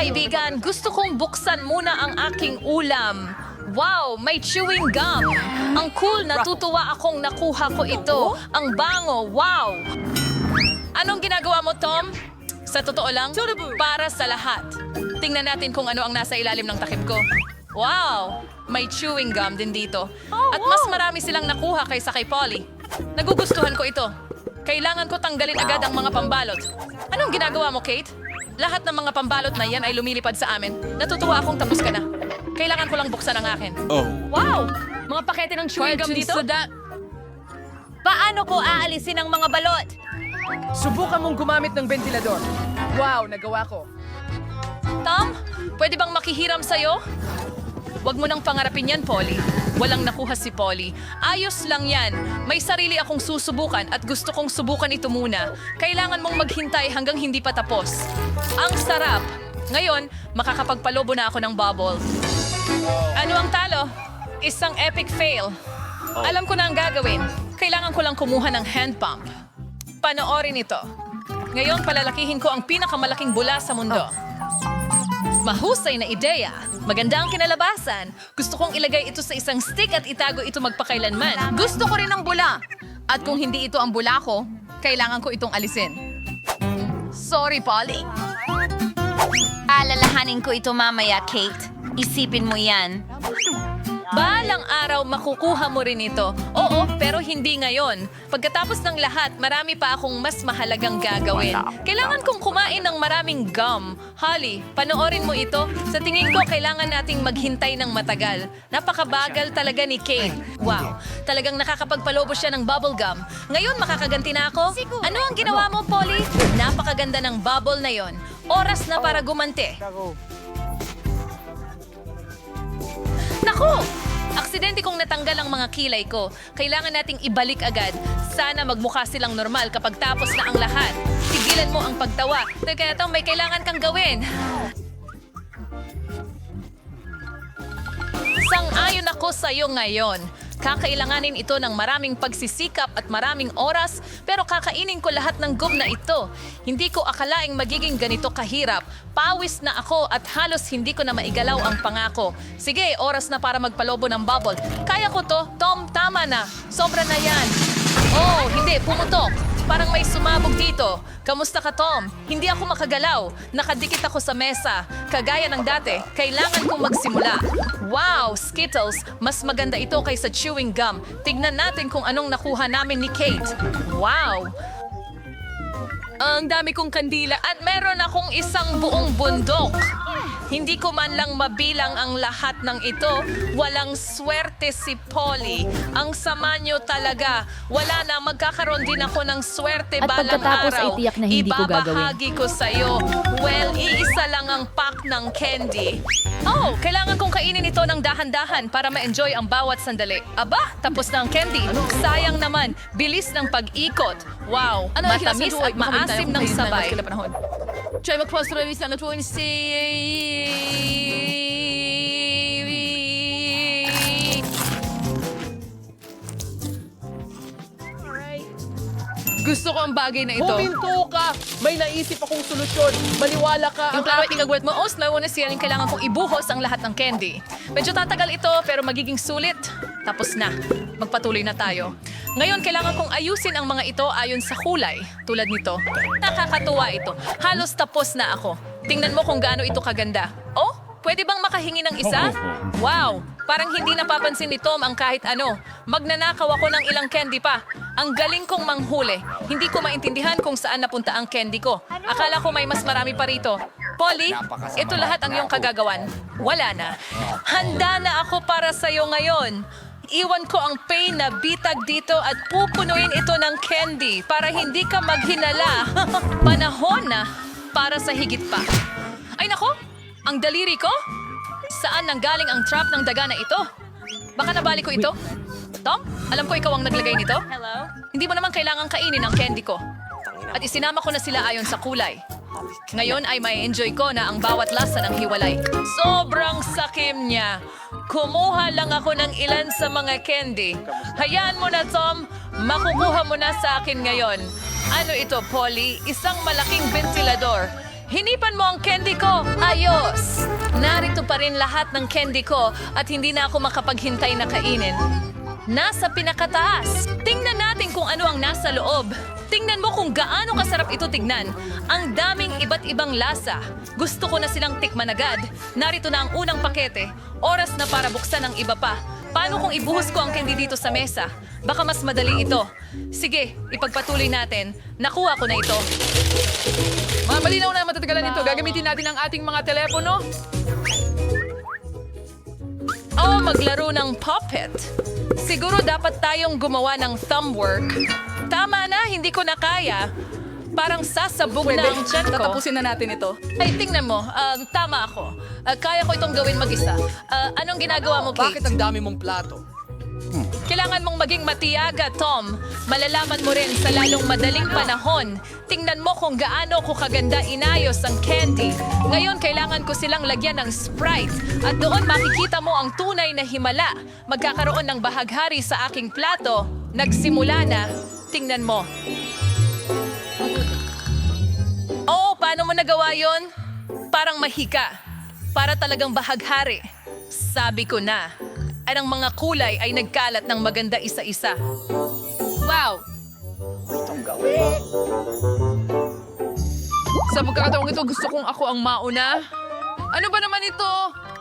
kaibigan, gusto kong buksan muna ang aking ulam. Wow, may chewing gum. Ang cool, natutuwa akong nakuha ko ito. Ang bango, wow. Anong ginagawa mo, Tom? Sa totoo lang, para sa lahat. Tingnan natin kung ano ang nasa ilalim ng takip ko. Wow! May chewing gum din dito. At mas marami silang nakuha kaysa kay Polly. Nagugustuhan ko ito. Kailangan ko tanggalin agad ang mga pambalot. Anong ginagawa mo, Kate? Lahat ng mga pambalot na yan ay lumilipad sa amin. Natutuwa akong tapos ka na. Kailangan ko lang buksan ang akin. Oh. Wow! Mga pakete ng chewing gum dito? Paano ko aalisin ang mga balot? Subukan mong gumamit ng ventilador. Wow, nagawa ko. Tom, pwede bang makihiram sa'yo? Huwag mo nang pangarapin yan, Polly. Walang nakuha si Polly. Ayos lang yan. May sarili akong susubukan at gusto kong subukan ito muna. Kailangan mong maghintay hanggang hindi pa tapos. Ang sarap! Ngayon, makakapagpalobo na ako ng bubble. Ano ang talo? Isang epic fail. Alam ko na ang gagawin. Kailangan ko lang kumuha ng hand pump. Panoorin ito. Ngayon, palalakihin ko ang pinakamalaking bula sa mundo. Mahusay na ideya. Maganda ang kinalabasan. Gusto kong ilagay ito sa isang stick at itago ito magpakailanman. Gusto ko rin ng bula. At kung hindi ito ang bula ko, kailangan ko itong alisin. Sorry, Polly. Alalahanin ko ito mamaya, Kate. Isipin mo yan. Balang araw makukuha mo rin ito. Oo, pero hindi ngayon. Pagkatapos ng lahat, marami pa akong mas mahalagang gagawin. Kailangan kong kumain ng maraming gum. Holly, panoorin mo ito. Sa tingin ko, kailangan nating maghintay ng matagal. Napakabagal talaga ni Kate. Wow, talagang nakakapagpalobo siya ng bubble gum. Ngayon, makakaganti na ako? Ano ang ginawa mo, Polly? Napakaganda ng bubble na yon. Oras na para gumanti. Naku! Aksidente kong natanggal ang mga kilay ko. Kailangan nating ibalik agad. Sana magmukha silang normal kapag tapos na ang lahat. Tigilan mo ang pagtawa. Teka ito, may kailangan kang gawin. Sang-ayon ako sa iyo ngayon. Kakailanganin ito ng maraming pagsisikap at maraming oras, pero kakainin ko lahat ng gum na ito. Hindi ko akalaing magiging ganito kahirap. Pawis na ako at halos hindi ko na maigalaw ang pangako. Sige, oras na para magpalobo ng bubble. Kaya ko to. Tom, tama na. Sobra na yan. Oh, hindi, pumutok. Parang may sumabog dito. Kamusta ka, Tom? Hindi ako makagalaw. Nakadikit ako sa mesa. Kagaya ng dati, kailangan kong magsimula. Wow, Skittles! Mas maganda ito kaysa chewing gum. Tignan natin kung anong nakuha namin ni Kate. Wow! Ang dami kong kandila at meron akong isang buong bundok. Hindi ko man lang mabilang ang lahat ng ito. Walang swerte si Polly. Ang sama niyo talaga. Wala na, magkakaroon din ako ng swerte At balang pagkatapos ay tiyak na hindi ko gagawin. Ibabahagi ko sa'yo. Well, iisa lang ang pack ng candy. Oh, kailangan kong kainin ito ng dahan-dahan para ma-enjoy ang bawat sandali. Aba, tapos na ang candy. Sayang naman, bilis ng pag-ikot. Wow, Ano matamis kinasundo? Tayo Asim ng sabay. last kalapanahon. Try mag-cross release na na 26... Gusto ko ang bagay na ito. Huminto ka! May naisip akong solusyon. Maniwala ka. Yung klaro aking... ikagwet mo, os, nauna siya yung kailangan kong ibuhos ang lahat ng candy. Medyo tatagal ito, pero magiging sulit. Tapos na. Magpatuloy na tayo. Ngayon, kailangan kong ayusin ang mga ito ayon sa kulay. Tulad nito. Nakakatuwa ito. Halos tapos na ako. Tingnan mo kung gaano ito kaganda. Oh, pwede bang makahingi ng isa? Wow! Parang hindi napapansin ni Tom ang kahit ano. Magnanakaw ako ng ilang candy pa. Ang galing kong manghuli. Hindi ko maintindihan kung saan napunta ang candy ko. Akala ko may mas marami pa rito. Polly, ito lahat ang iyong kagagawan. Wala na. Handa na ako para sa'yo ngayon. Iwan ko ang pain na bitag dito at pupunuin ito ng candy para hindi ka maghinala. Panahon na para sa higit pa. Ay nako, ang daliri ko? Saan nanggaling ang trap ng daga na ito? Baka nabali ko ito? Tom, alam ko ikaw ang naglagay nito. Hello? Hindi mo naman kailangang kainin ang candy ko. At isinama ko na sila ayon sa kulay. Ngayon ay may enjoy ko na ang bawat lasa ng hiwalay. Sobrang sakim niya. Kumuha lang ako ng ilan sa mga candy. Hayaan mo na, Tom. Makukuha mo na sa akin ngayon. Ano ito, Polly? Isang malaking ventilador. Hinipan mo ang candy ko. Ayos. Narito pa rin lahat ng candy ko at hindi na ako makapaghintay na kainin. Nasa pinakataas. Tingnan natin kung ano ang nasa loob. Tingnan mo kung gaano kasarap ito tignan. Ang daming iba't ibang lasa. Gusto ko na silang tikman agad. Narito na ang unang pakete. Oras na para buksan ang iba pa. Paano kung ibuhos ko ang candy dito sa mesa? Baka mas madali ito. Sige, ipagpatuloy natin. Nakuha ko na ito. Mga malinaw na matatagalan nito. Gagamitin natin ang ating mga telepono. Oh, maglaro ng puppet. Siguro dapat tayong gumawa ng thumb work. Tama na, hindi ko na kaya. Parang sasabog na ang tiyan ko. Tatapusin na natin ito. Ay, tingnan mo. Um, tama ako. Uh, kaya ko itong gawin mag-isa. Uh, anong ginagawa mo, Kate? Bakit ang dami mong plato? Kailangan mong maging matiyaga, Tom. Malalaman mo rin sa lalong madaling panahon. Tingnan mo kung gaano ko kaganda inayos ang candy. Ngayon, kailangan ko silang lagyan ng Sprite. At doon makikita mo ang tunay na himala. Magkakaroon ng bahaghari sa aking plato. Nagsimula na. Tingnan mo. Oo, paano mo nagawa yon? Parang mahika. Para talagang bahaghari. Sabi ko na. At ang mga kulay ay nagkalat ng maganda isa-isa. Wow! Sa pagkakataong ito, gusto kong ako ang mauna. Ano ba naman ito?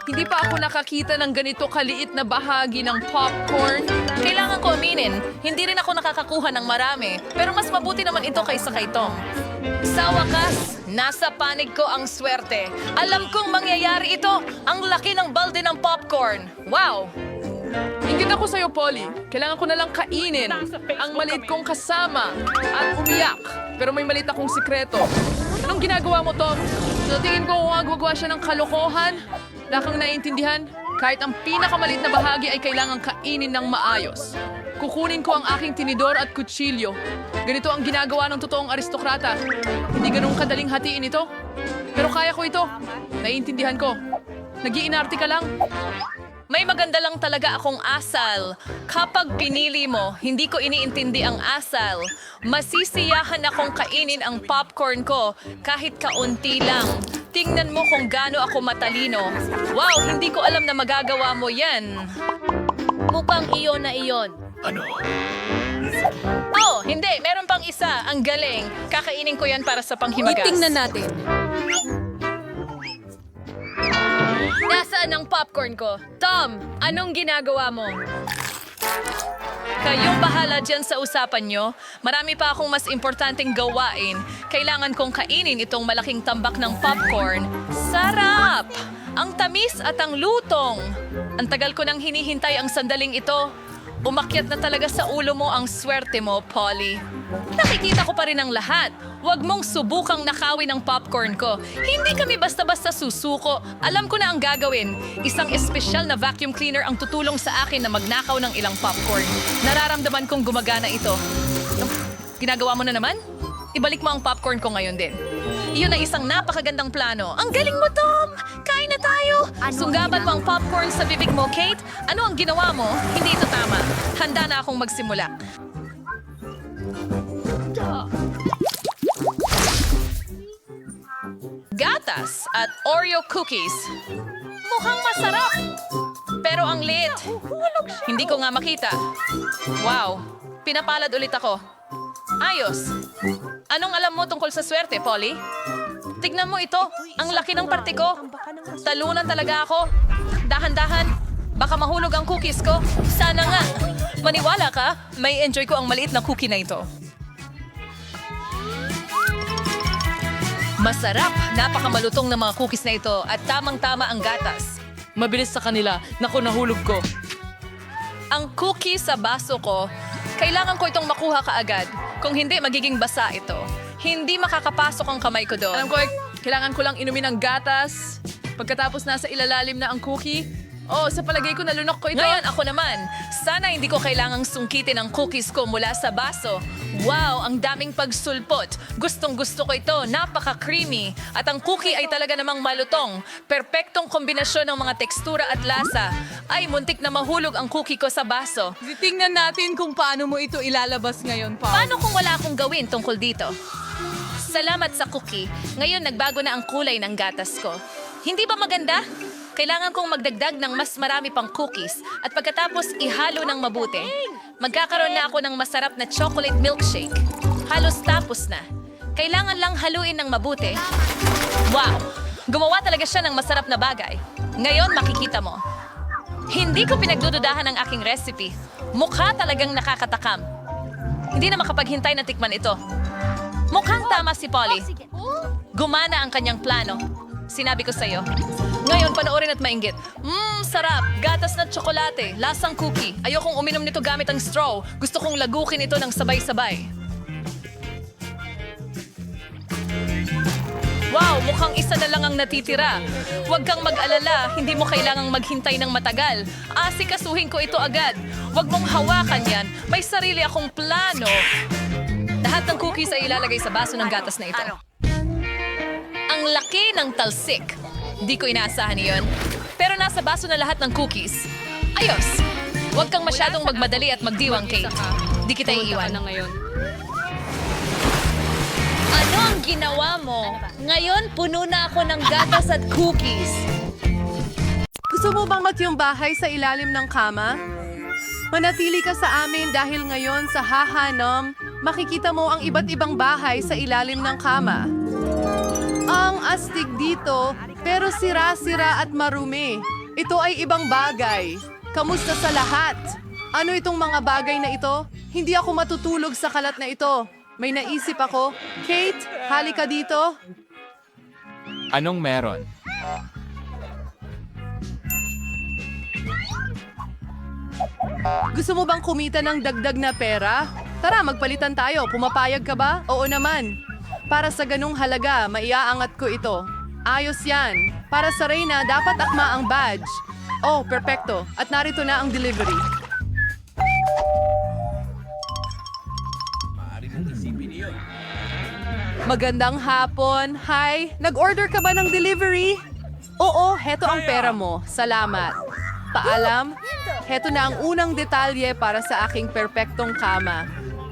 Hindi pa ako nakakita ng ganito kaliit na bahagi ng popcorn. Kailangan ko aminin, hindi rin ako nakakakuha ng marami. Pero mas mabuti naman ito kaysa kay Tom. Sa wakas, nasa panig ko ang swerte. Alam kong mangyayari ito. Ang laki ng balde ng popcorn. Wow! Ingit ako sa'yo, Polly. Kailangan ko na lang kainin ang maliit kong kasama at umiyak. Pero may maliit akong sikreto. Anong ginagawa mo, Tom? Sa tingin ko kung gumagawa siya ng kalokohan, wala kang naiintindihan. Kahit ang pinakamaliit na bahagi ay kailangan kainin ng maayos. Kukunin ko ang aking tinidor at kutsilyo. Ganito ang ginagawa ng totoong aristokrata. Hindi ganun kadaling hatiin ito. Pero kaya ko ito. Naiintindihan ko. Nagiinarte ka lang. May maganda lang talaga akong asal. Kapag pinili mo, hindi ko iniintindi ang asal. Masisiyahan akong kainin ang popcorn ko kahit kaunti lang. Tingnan mo kung gaano ako matalino. Wow, hindi ko alam na magagawa mo yan. Mukhang iyon na iyon. Ano? Oh, hindi. Meron pang isa. Ang galing. Kakainin ko yan para sa panghimagas. Itingnan natin. Nasaan ang popcorn ko? Tom, anong ginagawa mo? Kayong bahala dyan sa usapan nyo. Marami pa akong mas importanteng gawain. Kailangan kong kainin itong malaking tambak ng popcorn. Sarap! Ang tamis at ang lutong. Ang tagal ko nang hinihintay ang sandaling ito. Umakyat na talaga sa ulo mo ang swerte mo, Polly. Nakikita ko pa rin ang lahat. Huwag mong subukang nakawin ang popcorn ko. Hindi kami basta-basta susuko. Alam ko na ang gagawin. Isang espesyal na vacuum cleaner ang tutulong sa akin na magnakaw ng ilang popcorn. Nararamdaman kong gumagana ito. Ginagawa mo na naman? Ibalik mo ang popcorn ko ngayon din. Iyon ay isang napakagandang plano. Ang galing mo, Tom! Kain na tayo! Sunggaban mo ang popcorn sa bibig mo, Kate. Ano ang ginawa mo? Hindi ito tama. Handa na akong magsimula. Gatas at Oreo cookies. Mukhang masarap. Pero ang lit. Hindi ko nga makita. Wow, pinapalad ulit ako. Ayos. Anong alam mo tungkol sa swerte, Polly? Tignan mo ito. Ang laki ng parte ko. Talunan talaga ako. Dahan-dahan. Baka mahulog ang cookies ko. Sana nga. Maniwala ka, may enjoy ko ang maliit na cookie na ito. Masarap. Napakamalutong ng mga cookies na ito at tamang-tama ang gatas. Mabilis sa kanila. Naku, nahulog ko. Ang cookie sa baso ko, kailangan ko itong makuha kaagad. Kung hindi, magiging basa ito. Hindi makakapasok ang kamay ko doon. Alam ko, eh, kailangan ko lang inumin ng gatas. Pagkatapos nasa ilalalim na ang cookie. Oh, sa palagay ko nalunok ko ito. Ngayon, ako naman. Sana hindi ko kailangang sungkitin ang cookies ko mula sa baso. Wow, ang daming pagsulpot. Gustong gusto ko ito. Napaka-creamy. At ang cookie ay talaga namang malutong. Perpektong kombinasyon ng mga tekstura at lasa. Ay, muntik na mahulog ang cookie ko sa baso. Tingnan natin kung paano mo ito ilalabas ngayon, Paul. Paano kung wala akong gawin tungkol dito? Salamat sa cookie. Ngayon nagbago na ang kulay ng gatas ko. Hindi ba maganda? Kailangan kong magdagdag ng mas marami pang cookies at pagkatapos ihalo ng mabuti. Magkakaroon na ako ng masarap na chocolate milkshake. Halos tapos na. Kailangan lang haluin ng mabuti. Wow! Gumawa talaga siya ng masarap na bagay. Ngayon makikita mo. Hindi ko pinagdududahan ang aking recipe. Mukha talagang nakakatakam. Hindi na makapaghintay na tikman ito. Mukhang tama si Polly. Gumana ang kanyang plano. Sinabi ko sa'yo. Ngayon, panoorin at mainggit. Mmm, sarap. Gatas na tsokolate. Lasang cookie. Ayokong uminom nito gamit ang straw. Gusto kong lagukin ito ng sabay-sabay. Wow, mukhang isa na lang ang natitira. Huwag kang mag-alala, hindi mo kailangang maghintay ng matagal. Asikasuhin ko ito agad. Huwag mong hawakan yan. May sarili akong plano. Lahat ng cookies ay ilalagay sa baso ng gatas na ito. Ang laki ng talsik. Di ko inaasahan iyon. Pero nasa baso na lahat ng cookies. Ayos! Huwag kang masyadong magmadali at magdiwang, Kate. Di kita iiwan. ngayon. Ano ang ginawa mo? Ngayon, puno na ako ng gatas at cookies. Gusto mo bang matyong bahay sa ilalim ng kama? Manatili ka sa amin dahil ngayon sa Hahanam, makikita mo ang iba't ibang bahay sa ilalim ng kama. Ang astig dito, pero sira-sira at marumi. Ito ay ibang bagay. Kamusta sa lahat? Ano itong mga bagay na ito? Hindi ako matutulog sa kalat na ito. May naisip ako. Kate, halika dito. Anong meron? Gusto mo bang kumita ng dagdag na pera? Tara, magpalitan tayo. Pumapayag ka ba? Oo naman. Para sa ganung halaga, maiaangat ko ito. Ayos yan. Para sa Reyna, dapat akma ang badge. Oh, perpekto. At narito na ang delivery. Magandang hapon. Hi, nag-order ka ba ng delivery? Oo, heto ang pera mo. Salamat. Paalam, heto na ang unang detalye para sa aking perpektong kama.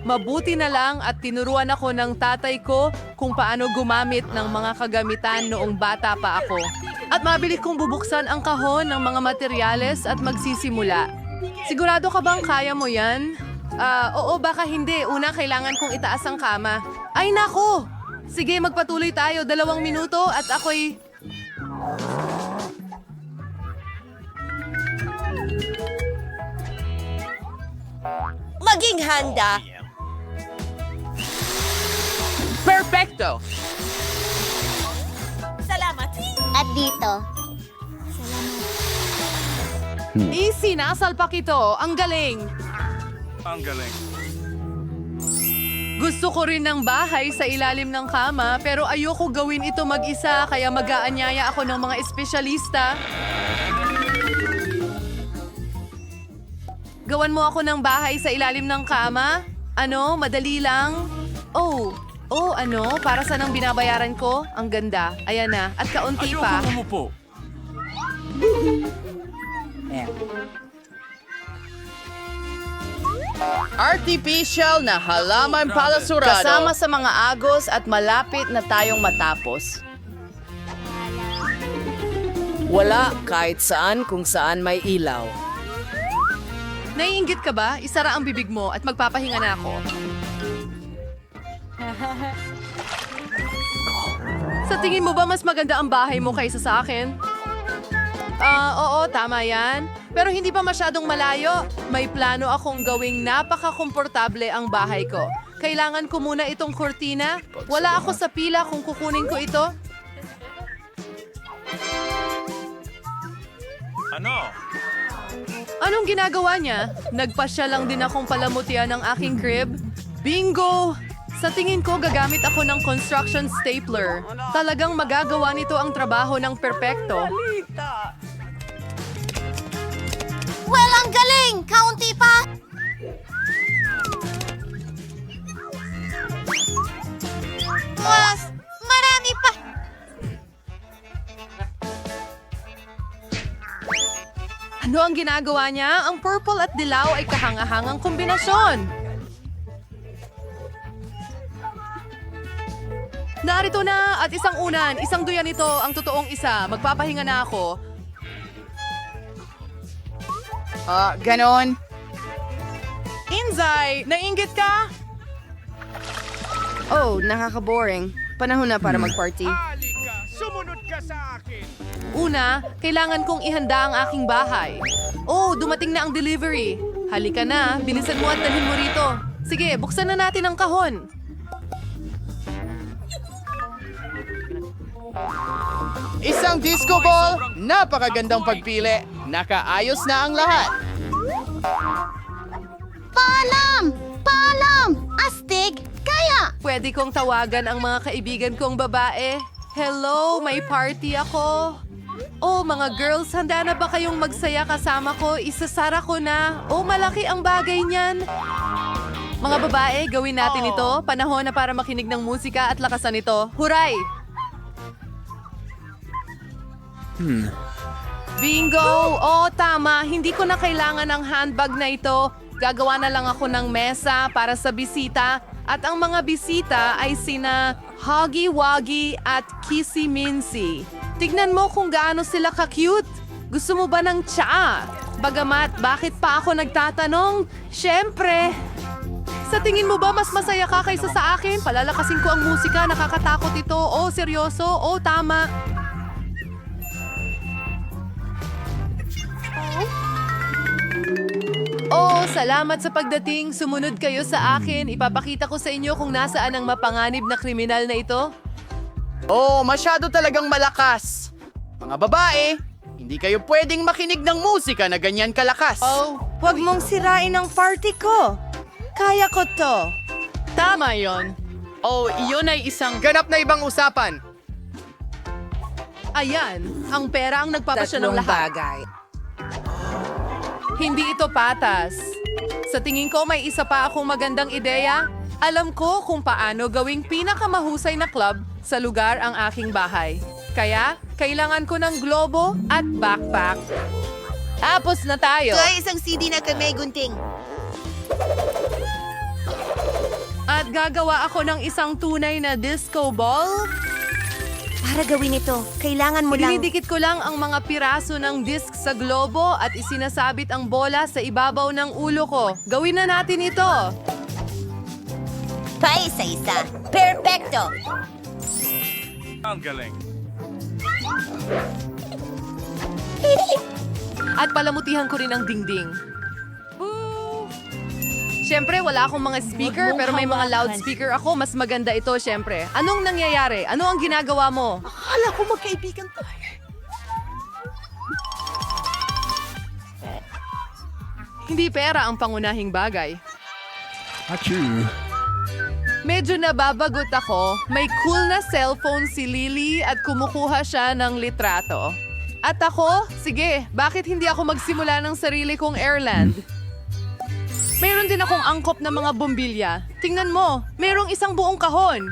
Mabuti na lang at tinuruan ako ng tatay ko kung paano gumamit ng mga kagamitan noong bata pa ako. At mabilis kong bubuksan ang kahon ng mga materyales at magsisimula. Sigurado ka bang kaya mo yan? Ah, oo, baka hindi. Una, kailangan kong itaas ang kama. Ay, nako! Sige, magpatuloy tayo. Dalawang minuto at ako'y... Maging handa. Perfecto! Salamat. At dito. Easy, nasalpak ito. Ang galing. Ang galing. Gusto ko rin ng bahay sa ilalim ng kama, pero ayoko gawin ito mag-isa, kaya mag-aanyaya ako ng mga espesyalista. Gawan mo ako ng bahay sa ilalim ng kama? Ano, madali lang? Oh, oh, ano, para saan ang binabayaran ko? Ang ganda. Ayan na, at kaunti pa. umupo. Artificial na halaman palasurado. Kasama sa mga agos at malapit na tayong matapos. Wala kahit saan kung saan may ilaw. Naiingit ka ba? Isara ang bibig mo at magpapahinga na ako. Sa tingin mo ba mas maganda ang bahay mo kaysa sa akin? Ah, oo, tama yan. Pero hindi pa masyadong malayo. May plano akong gawing napaka-komportable ang bahay ko. Kailangan ko muna itong kurtina. Wala ako sa pila kung kukunin ko ito. Ano? Anong ginagawa niya? Nagpasya lang din akong palamutian ng aking crib. Bingo! Sa tingin ko, gagamit ako ng construction stapler. Talagang magagawa nito ang trabaho ng perpekto. Well, ang galing! Kaunti pa! Mas! Marami pa! Ano ang ginagawa niya? Ang purple at dilaw ay kahangahangang kombinasyon. Narito na at isang unan, isang duyan ito, ang totoong isa. Magpapahinga na ako. Ah, ganon. Inzay, nainggit ka? Oh, nakaka-boring. Panahon na para mag-party. Una, kailangan kong ihanda ang aking bahay. Oh, dumating na ang delivery. Halika na, bilisan mo at dalhin mo rito. Sige, buksan na natin ang kahon. Isang disco ball, napakagandang pagpili. Nakaayos na ang lahat. Paalam! Paalam! Astig! Kaya! Pwede kong tawagan ang mga kaibigan kong babae. Hello, may party ako. Oh, mga girls, handa na ba kayong magsaya kasama ko? Isasara ko na. Oh, malaki ang bagay niyan. Mga babae, gawin natin ito. Panahon na para makinig ng musika at lakasan ito. Huray! Bingo! Oo, tama. Hindi ko na kailangan ng handbag na ito. Gagawa na lang ako ng mesa para sa bisita. At ang mga bisita ay sina Huggy Wuggy at Kissy Mincy. Tignan mo kung gaano sila ka-cute. Gusto mo ba ng tsaa? Bagamat, bakit pa ako nagtatanong? Siyempre! Sa tingin mo ba mas masaya ka kaysa sa akin? Palalakasin ko ang musika, nakakatakot ito. Oh, seryoso? Oh, tama. Oh, salamat sa pagdating. Sumunod kayo sa akin. Ipapakita ko sa inyo kung nasaan ang mapanganib na kriminal na ito. Oh, masyado talagang malakas. Mga babae, hindi kayo pwedeng makinig ng musika na ganyan kalakas. Oh, Huwag mong sirain ang party ko. Kaya ko to. tama yon. Oh, iyon ay isang ganap na ibang usapan. Ayan, ang pera ang nagpapasya ng Tatlong lahat. bagay. Hindi ito patas. Sa tingin ko may isa pa akong magandang ideya. Alam ko kung paano gawing pinakamahusay na club sa lugar ang aking bahay. Kaya, kailangan ko ng globo at backpack. Tapos na tayo. isang CD na kami gunting. At gagawa ako ng isang tunay na disco ball. Para gawin ito, kailangan mo lang... Dinidikit ko lang ang mga piraso ng disc sa globo at isinasabit ang bola sa ibabaw ng ulo ko. Gawin na natin ito. Paisa-isa. Perfecto! Ang galing. At palamutihan ko rin ang dingding. Siyempre, wala akong mga speaker, pero may mga loudspeaker ako. Mas maganda ito, siyempre. Anong nangyayari? Ano ang ginagawa mo? Akala ko magkaibigan tayo. Hindi pera ang pangunahing bagay. Medyo nababagot ako. May cool na cellphone si Lily at kumukuha siya ng litrato. At ako, sige, bakit hindi ako magsimula ng sarili kong airland? Meron din akong angkop na mga bombilya. Tingnan mo, merong isang buong kahon.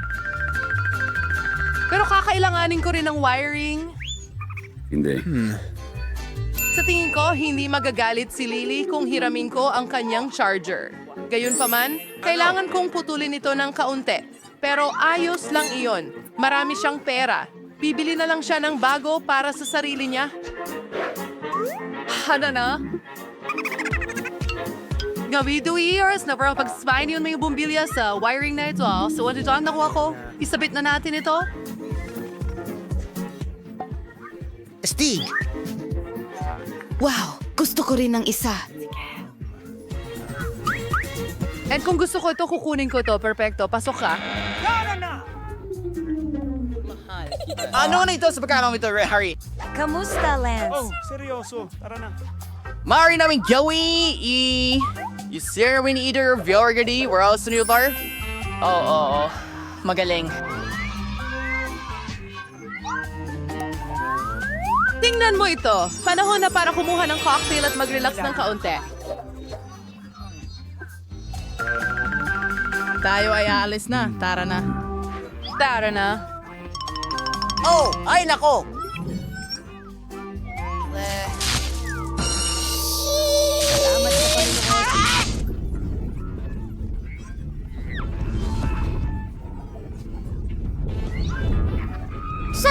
Pero kakailanganin ko rin ng wiring. Sa tingin ko, hindi magagalit si Lily kung hiramin ko ang kanyang charger. Gayunpaman, kailangan kong putulin ito ng kaunti. Pero ayos lang iyon. Marami siyang pera. Bibili na lang siya ng bago para sa sarili niya. Hana na? Gawido years na parang pag-spine yun may bumbilya sa wiring na ito. So ano dyan nakuha ko? Isabit na natin ito. Stig! Wow! Gusto ko rin ng isa. And kung gusto ko ito, kukunin ko ito. Perfecto. Pasok ka. Ano na ito sa pagkakang ito, Harry? Kamusta, Lance? Oh, seryoso. Tara na. Mari namin gawin i... You serve either of Yorgadi or else new bar? Oo, oo, oo. Magaling. Tingnan mo ito. Panahon na para kumuha ng cocktail at mag-relax ng kaunti. Tayo ay aalis na. Tara na. Tara na. Oh! Ay, nako!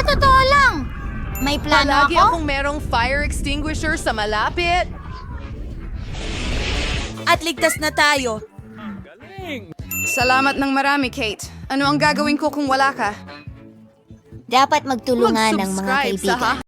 Totoo lang. May plano Palagi ako? akong merong fire extinguisher sa malapit. At ligtas na tayo. Salamat ng marami, Kate. Ano ang gagawin ko kung wala ka? Dapat magtulungan ng mga Mag-subscribe sa kaibigan.